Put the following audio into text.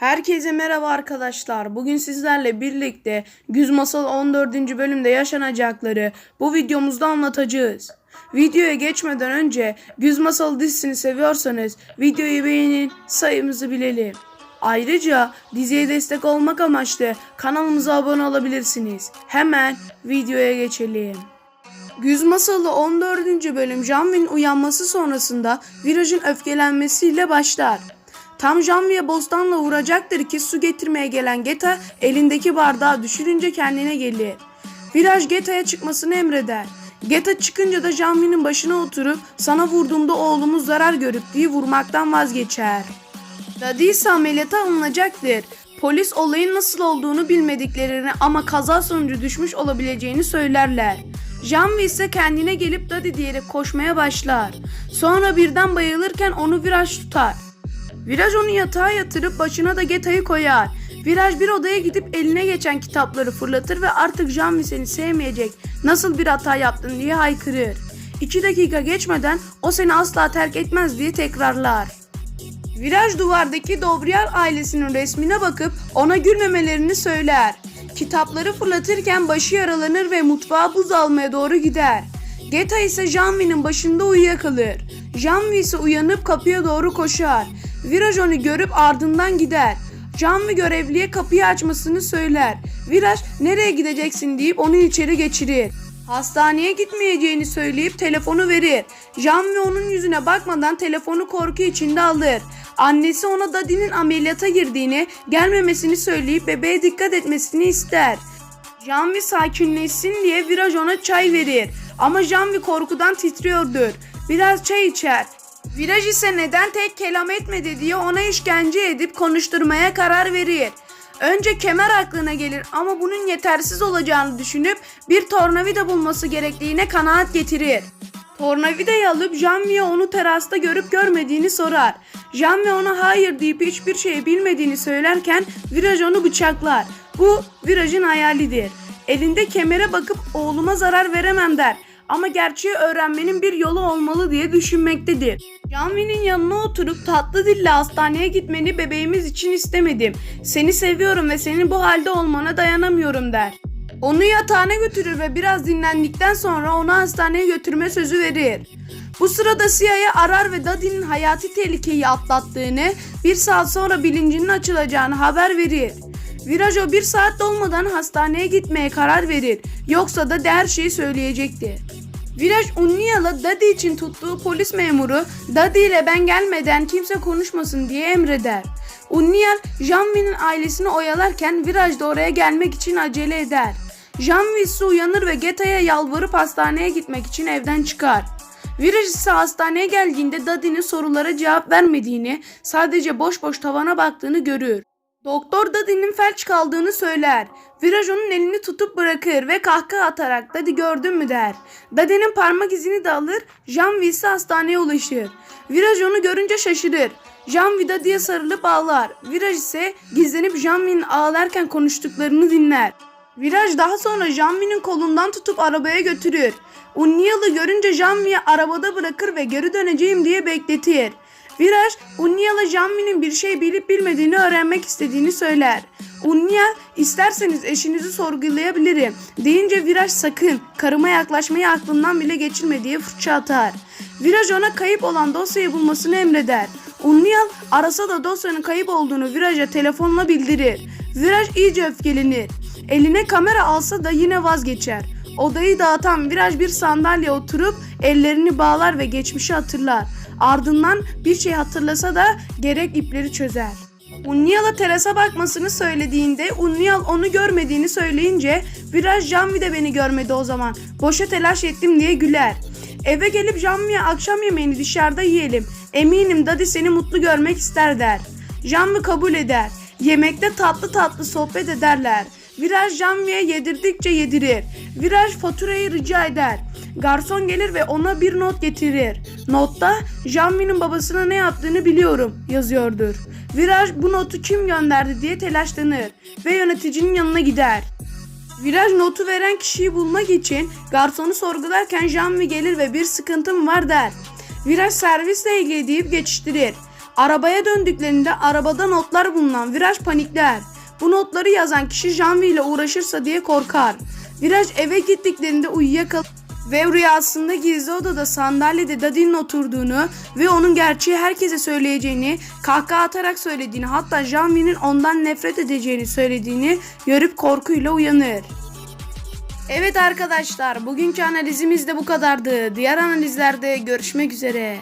Herkese merhaba arkadaşlar. Bugün sizlerle birlikte Güz Masal 14. bölümde yaşanacakları bu videomuzda anlatacağız. Videoya geçmeden önce Güz Masal dizisini seviyorsanız videoyu beğenin, sayımızı bilelim. Ayrıca diziye destek olmak amaçlı kanalımıza abone olabilirsiniz. Hemen videoya geçelim. Güz Masalı 14. bölüm Janvi'nin uyanması sonrasında Viraj'ın öfkelenmesiyle başlar. Tam Janvi'ye bostanla vuracaktır ki su getirmeye gelen Geta elindeki bardağı düşürünce kendine gelir. Viraj Geta'ya çıkmasını emreder. Geta çıkınca da Janvi'nin başına oturup sana vurduğumda oğlumuz zarar görüp diye vurmaktan vazgeçer. Daddy ise ameliyata alınacaktır. Polis olayın nasıl olduğunu bilmediklerini ama kaza sonucu düşmüş olabileceğini söylerler. Janvi ise kendine gelip Daddy diyerek koşmaya başlar. Sonra birden bayılırken onu viraj tutar. Viraj onu yatağa yatırıp başına da Geta'yı koyar. Viraj bir odaya gidip eline geçen kitapları fırlatır ve artık Janvi seni sevmeyecek, nasıl bir hata yaptın diye haykırır. İki dakika geçmeden o seni asla terk etmez diye tekrarlar. Viraj duvardaki Dobriyar ailesinin resmine bakıp ona gülmemelerini söyler. Kitapları fırlatırken başı yaralanır ve mutfağa buz almaya doğru gider. Geta ise Janvi'nin başında uyuyakalır. Janvi ise uyanıp kapıya doğru koşar. Viraj onu görüp ardından gider. Janvi görevliye kapıyı açmasını söyler. Viraj nereye gideceksin deyip onu içeri geçirir. Hastaneye gitmeyeceğini söyleyip telefonu verir. Janvi onun yüzüne bakmadan telefonu korku içinde alır. Annesi ona Daddy'nin ameliyata girdiğini, gelmemesini söyleyip bebeğe dikkat etmesini ister. Janvi sakinleşsin diye Viraj ona çay verir. Ama Janvi korkudan titriyordur. Biraz çay içer. Viraj ise neden tek kelam etmedi diye ona işkence edip konuşturmaya karar verir. Önce kemer aklına gelir ama bunun yetersiz olacağını düşünüp bir tornavida bulması gerektiğine kanaat getirir. Tornavidayı alıp Janvi'ye onu terasta görüp görmediğini sorar. Janvi ona hayır deyip hiçbir şey bilmediğini söylerken Viraj onu bıçaklar. Bu Viraj'ın hayalidir. Elinde kemere bakıp oğluma zarar veremem der. Ama gerçeği öğrenmenin bir yolu olmalı diye düşünmektedir. Janvi'nin yanına oturup tatlı dille hastaneye gitmeni bebeğimiz için istemedim. Seni seviyorum ve senin bu halde olmana dayanamıyorum der. Onu yatağına götürür ve biraz dinlendikten sonra onu hastaneye götürme sözü verir. Bu sırada Sia'yı arar ve Daddy'nin hayati tehlikeyi atlattığını, bir saat sonra bilincinin açılacağını haber verir. Virajo bir saat dolmadan hastaneye gitmeye karar verir. Yoksa da her şeyi söyleyecekti. Viraj Unniyal'a Daddy için tuttuğu polis memuru Daddy ile ben gelmeden kimse konuşmasın diye emreder. Unniyal, Janvi'nin ailesini oyalarken Viraj da oraya gelmek için acele eder. Janvi ise uyanır ve Geta'ya yalvarıp hastaneye gitmek için evden çıkar. Viraj ise hastaneye geldiğinde Daddy'nin sorulara cevap vermediğini, sadece boş boş tavana baktığını görür. Doktor Daddy'nin felç kaldığını söyler. Viraj onun elini tutup bırakır ve kahkaha atarak Daddy gördün mü der. Daddy'nin parmak izini de alır, Janvi ise hastaneye ulaşır. Viraj onu görünce şaşırır. Janvi Daddy'ye sarılıp ağlar. Viraj ise gizlenip Janvi'nin ağlarken konuştuklarını dinler. Viraj daha sonra Janvi'nin kolundan tutup arabaya götürür. Unniyal'ı görünce Janvi'yi arabada bırakır ve geri döneceğim diye bekletir. Viraj, Unniyal'a Janvi'nin bir şey bilip bilmediğini öğrenmek istediğini söyler. Unniyal, isterseniz eşinizi sorgulayabilirim deyince Viraj sakın karıma yaklaşmayı aklından bile geçirme diye fırça atar. Viraj ona kayıp olan dosyayı bulmasını emreder. Unniyal arasa da dosyanın kayıp olduğunu Viraj'a telefonla bildirir. Viraj iyice öfkelenir. Eline kamera alsa da yine vazgeçer. Odayı dağıtan Viraj bir sandalye oturup ellerini bağlar ve geçmişi hatırlar. Ardından bir şey hatırlasa da gerek ipleri çözer. Unniyal'a terasa bakmasını söylediğinde Unniyal onu görmediğini söyleyince Viraj Janvi de beni görmedi o zaman. Boşa telaş ettim diye güler. Eve gelip Janvi'ye akşam yemeğini dışarıda yiyelim. Eminim Daddy seni mutlu görmek ister der. Janvi kabul eder. Yemekte tatlı tatlı sohbet ederler. Viraj Janvi'ye yedirdikçe yedirir. Viraj faturayı rica eder. Garson gelir ve ona bir not getirir. Notta Janvi'nin babasına ne yaptığını biliyorum yazıyordur. Viraj bu notu kim gönderdi diye telaşlanır ve yöneticinin yanına gider. Viraj notu veren kişiyi bulmak için garsonu sorgularken Janvi gelir ve bir sıkıntım var der. Viraj servisle ilgili deyip geçiştirir. Arabaya döndüklerinde arabada notlar bulunan Viraj panikler. Bu notları yazan kişi Janvi ile uğraşırsa diye korkar. Viraj eve gittiklerinde uyuyakalır ve rüyasında gizli odada sandalyede Daddy'nin oturduğunu ve onun gerçeği herkese söyleyeceğini, kahkaha atarak söylediğini hatta Janvi'nin ondan nefret edeceğini söylediğini görüp korkuyla uyanır. Evet arkadaşlar bugünkü analizimiz de bu kadardı. Diğer analizlerde görüşmek üzere.